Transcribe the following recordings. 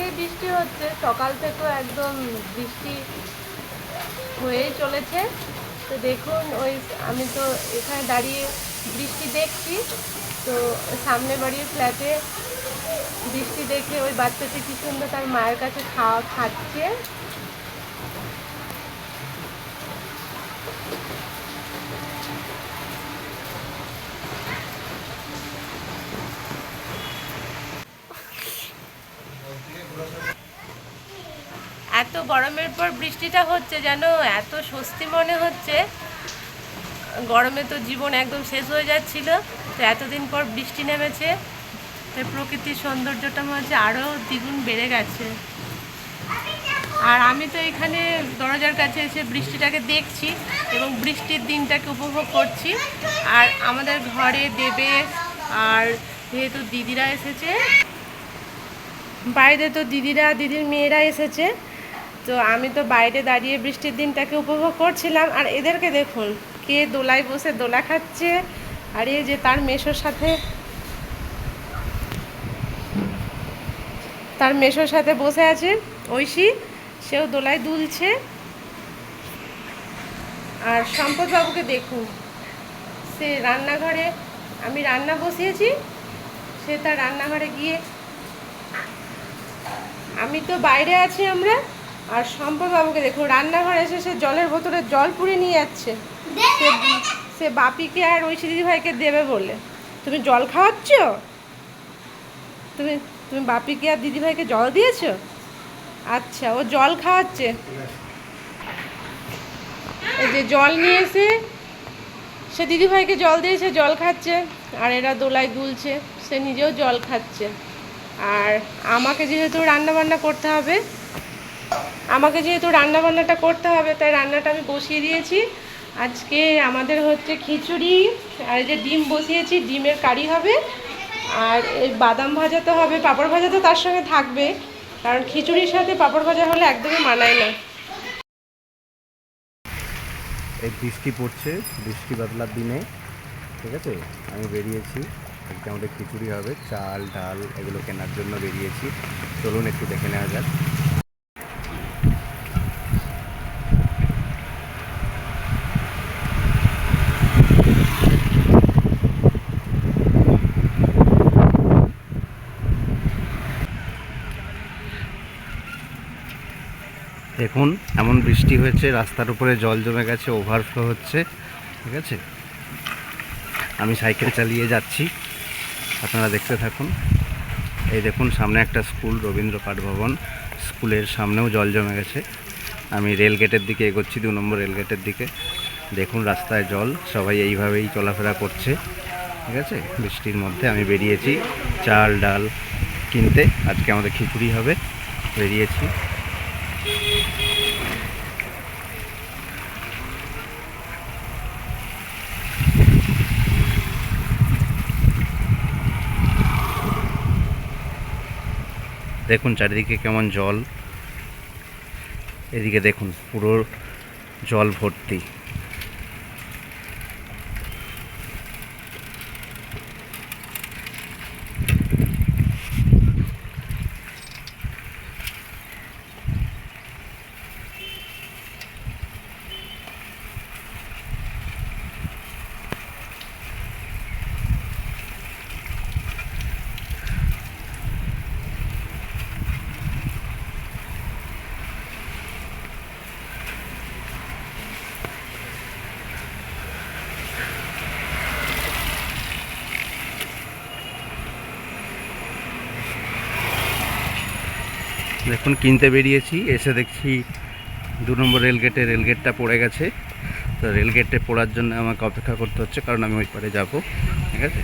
থেকেই বৃষ্টি হচ্ছে, সকাল থেকেও একদম বৃষ্টি হয়েই চলেছে। তো দেখুন, ওই আমি তো এখানে দাঁড়িয়ে বৃষ্টি দেখছি, তো সামনে বাড়ির ফ্ল্যাটে বৃষ্টি দেখে ওই বাচ্চাটি কি সুন্দর তার মায়ের কাছে খাওয়া খাচ্ছে। এত গরমের পর বৃষ্টিটা হচ্ছে যেন, এত স্বস্তি মনে হচ্ছে। গরমে তো জীবন একদম শেষ হয়ে যাচ্ছিল, তো এতদিন পর বৃষ্টি নেমেছে, তাই প্রকৃতির সৌন্দর্যটা মনে হচ্ছে আরও দ্বিগুণ বেড়ে গেছে। আর আমি তো এখানে দরজার কাছে এসে বৃষ্টিটাকে দেখছি এবং বৃষ্টির দিনটাকে উপভোগ করছি। আর আমাদের ঘরে দেবে, আর যেহেতু দিদিরা এসেছে, বাইরে তো দিদিরা, দিদির মেয়েরা এসেছে তো আমি তো বাইরে দাঁড়িয়ে বৃষ্টির দিনটাকে উপভোগ করছিলাম। আর এদেরকে দেখুন, কে দোলায় বসে দোলা খাচ্ছে, আর এই যে তার মেশোর সাথে তার মেশোর সাথে বসে আছে ঐশী, সেও দোলায় দুলছে। আর সম্পদবাবুকে দেখুন, সে রান্নাঘরে, আমি রান্না বসিয়েছি, সে তার রান্নাঘরে গিয়ে, আমি তো বাইরে আছি আমরা আর সম্পদবাবুকে দেখুন রান্নাঘরে এসে সে জলের বোতলে জল পুড়ে নিয়ে যাচ্ছে। সে বাপিকে আর ঐশী দিদি ভাইকে দেবে বলে। তুমি জল খাওয়াচ্ছ? তুমি তুমি বাপিকে আর দিদি ভাইকে জল দিয়েছ? আচ্ছা ও জল খাওয়াচ্ছে। এই যে জল নিয়ে এসে সে দিদি ভাইকে জল দিয়েছে জল খাচ্ছে আর এরা দোলায় দুলছে সে নিজেও জল খাচ্ছে। আর আমাকে যেহেতু রান্না বান্না করতে হবে আমাকে যেহেতু রান্না বান্নাটা করতে হবে, তাই রান্নাটা আমি বসিয়ে দিয়েছি। আজকে আমাদের হচ্ছে খিচুড়ি, আর এই যে ডিম বসিয়েছি, ডিমের কারি হবে, আর এই বাদাম ভাজা তো হবে, পাঁপড় ভাজা তো তার সঙ্গে থাকবে, কারণ খিচুড়ির সাথে পাঁপড় ভাজা হলে একদমই মানায় না। এই বৃষ্টি পড়ছে, বৃষ্টি বাদলার দিনে, ঠিক আছে? আমি বেরিয়েছি, আজকে আমাদের খিচুড়ি হবে, চাল, ডাল, এগুলো কেনার জন্য বেরিয়েছি। চলুন একটু দেখে নেওয়া যাক। দেখুন, এমন বৃষ্টি হয়েছে, রাস্তার উপরে জল জমে গেছে ওভারফ্লো হচ্ছে, ঠিক আছে? আমি সাইকেল চালিয়ে যাচ্ছি, আপনারা দেখতে থাকুন। এই দেখুন, সামনে একটা স্কুল রবীন্দ্র পাঠ ভবন। স্কুলের সামনেও জল জমে গেছে। আমি রেল গেটের দিকে এগোচ্ছি, দু নম্বর রেল গেটের দিকে। দেখুন, রাস্তায় জল, সবাই এইভাবেই চলাফেরা করছে, ঠিক আছে? বৃষ্টির মধ্যে আমি বেরিয়েছি, চাল, ডাল কিনতে। আজকে আমাদের খিচুড়ি হবে, বেরিয়েছি। দেখুন চারিদিকে কেমন জল। এদিকে দেখুন পুরো জল ভর্তি। দেখুন, কিনতে বেরিয়েছি। এসে দেখছি দু নম্বর রেলগেটে রেলগেটটা পড়ে গেছে। তো রেলগেটে পড়ার জন্য আমাকে অপেক্ষা করতে হচ্ছে, কারণ আমি ওই পারে যাব। ঠিক আছে?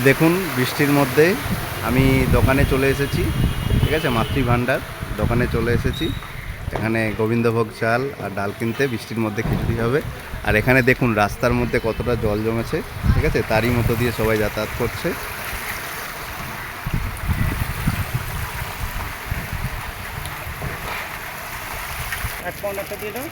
এই দেখুন, বৃষ্টির মধ্যে আমি দোকানে চলে এসেছি, ঠিক আছে মাতৃভাণ্ডার দোকানে চলে এসেছি। এখানে গোবিন্দভোগ চাল আর ডাল কিনতে বৃষ্টির মধ্যে খিচুড়ি হবে। আর এখানে দেখুন, রাস্তার মধ্যে কতটা জল জমেছে, ঠিক আছে, তারই মতো দিয়ে সবাই যাতায়াত করছে। দিয়ে দাও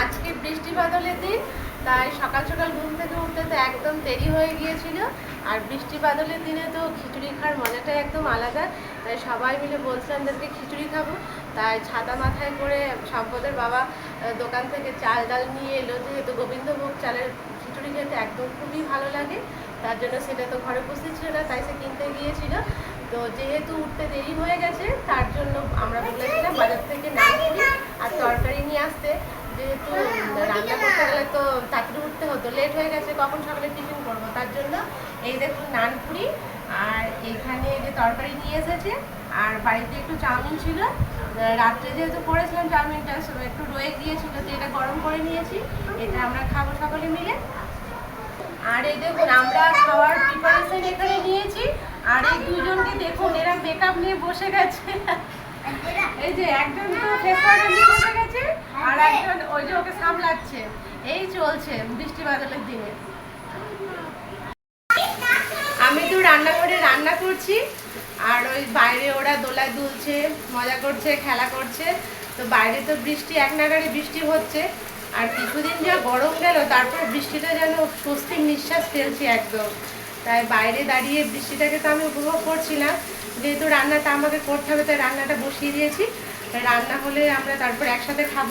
আজকে বৃষ্টি বাদলের দিন তাই সকাল সকাল ঘুম থেকে উঠতে তো একদম দেরি হয়ে গিয়েছিল। আর বৃষ্টি বাদলের দিনে তো খিচুড়ি খাওয়ার মজাটাই একদম আলাদা। তাই সবাই মিলে বলছিলাম আমাদেরকে খিচুড়ি খাব। তাই ছাতা মাথায় করে সম্পদের বাবা দোকান থেকে চাল ডাল নিয়ে এলো। যেহেতু গোবিন্দভোগ চালের খিচুড়ি খেতে একদম খুবই ভালো লাগে, তার জন্য সেটা তো ঘরে উপস্থিত ছিল না, তাই সে কিনতে গিয়েছিল। তো যেহেতু উঠতে দেরি হয়ে গেছে, তার জন্য আমরা বলেছিলাম বাজার থেকে কিনি আর তরকারি নিয়ে আসতে। যেহেতু রান্না করতে গেলে তো তাড়াতাড়ি উঠতে হতো লেট হয়ে গেছে, কখন সকালে টিফিন করব? তার জন্য এই দেখুন নানপুরি আর এখানে যে তরকারি নিয়ে এসেছে, আর বাড়িতে একটু চাউমিন ছিল। রাত্রে যেহেতু করেছিলাম চাউমিনটা একটু রয়ে গিয়েছিল, তো এটা গরম করে নিয়েছি, এটা আমরা খাব সকলে মিলে। আর এই দেখুন, আমরা খাওয়ার প্রিপারেশন এখানে নিয়েছি, আর এই দুজনকে দেখুন, এরা মেকআপ নিয়ে বসে গেছে। এই যে একজন তো নিয়ে গেছে আর একজন ওই যে ওকে সামলাচ্ছে। এই চলছে বৃষ্টি বাদলের দিনে। আমি তো রান্নাঘরে রান্না করছি আর ওই বাইরে ওরা দোলায় দুলছে মজা করছে খেলা করছে। তো বাইরে তো বৃষ্টি এক নাগারে বৃষ্টি হচ্ছে আর কিছুদিন যা গরম গেল তারপর বৃষ্টিটা যেন স্বস্তির নিঃশ্বাস ফেলছি একদম। তাই বাইরে দাঁড়িয়ে বৃষ্টিটাকে তো আমি উপভোগ করছিলাম যেহেতু রান্নাটা আমাকে করতে হবে, তাই রান্নাটা বসিয়ে দিয়েছি। রান্না হলে আমরা তারপর একসাথে খাব।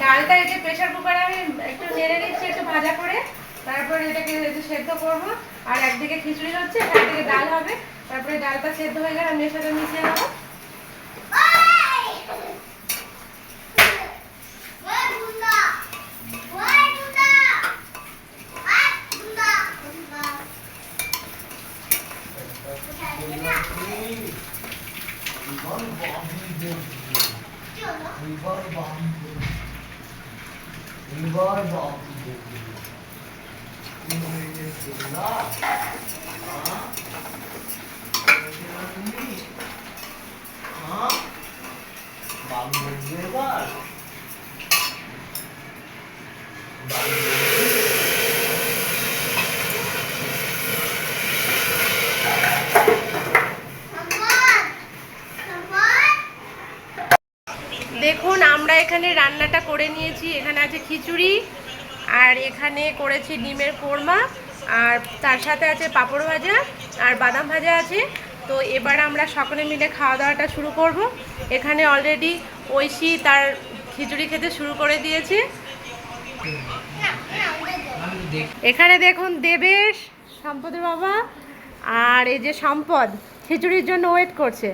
ডালটা এই যে প্রেশার কুকারে আমি একটু নেড়ে নিচ্ছি, একটু ভাজা করে। তারপর এটাকে সেদ্ধ করব। আর একদিকে খিচুড়ি হচ্ছে, একদিকে ডাল হবে। তারপরে ডালটা সেদ্ধ হয়ে গেলে আমি এর সাথে মিশিয়ে নেব। Mübarek altı dedi. Mübarek Ha? Bangladeş var. আমরা এখানে রান্নাটা করে নিয়েছি। এখানে আছে খিচুড়ি, আর এখানে করেছি ডিমের কোরমা, আর তার সাথে আছে পাঁপড় ভাজা, আর বাদাম ভাজা আছে। তো এবার আমরা সকলে মিলে খাওয়া দাওয়াটা শুরু করব। এখানে অলরেডি ঐশী তার খিচুড়ি খেতে শুরু করে দিয়েছে। এখানে দেখুন দেবেশ, সম্পদের বাবা, আর এই যে সম্পদ, খিচুড়ির জন্য ওয়েট করছে।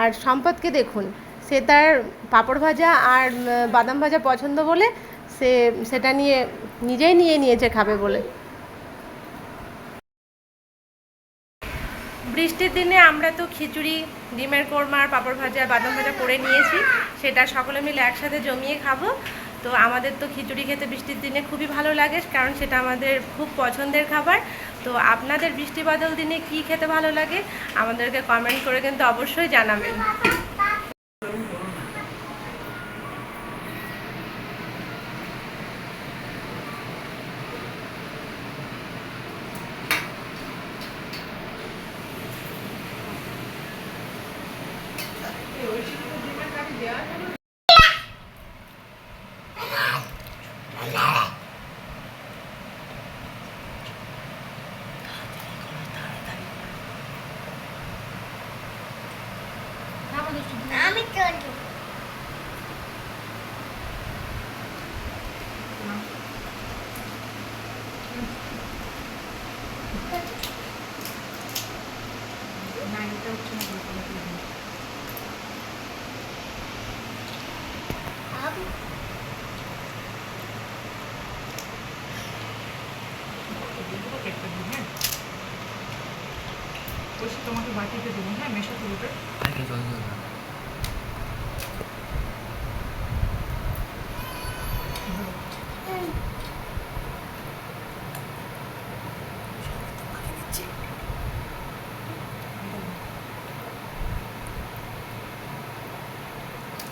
আর সম্পদকে দেখুন। সে তার পাঁপড় ভাজা আর বাদাম ভাজা পছন্দ বলে সে সেটা নিয়ে, নিজেই নিয়ে নিয়েছে খাবে বলে। বৃষ্টির দিনে আমরা তো খিচুড়ি, ডিমের কোরমা আর পাঁপড় ভাজা, বাদাম ভাজা করে নিয়েছি। সেটা সকলে মিলে একসাথে জমিয়ে খাব। তো আমাদের তো খিচুড়ি খেতে বৃষ্টির দিনে খুবই ভালো লাগে, কারণ সেটা আমাদের খুব পছন্দের খাবার। তো আপনাদের বৃষ্টি বাদল দিনে কি খেতে ভালো লাগে, আমাদেরকে কমেন্ট করে কিন্তু অবশ্যই জানাবেন। আমি চলবো বসে তোমাকে বাটিতে দেবো হ্যাঁ মেশো পুরোটা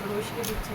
রোশকে দিচ্ছে।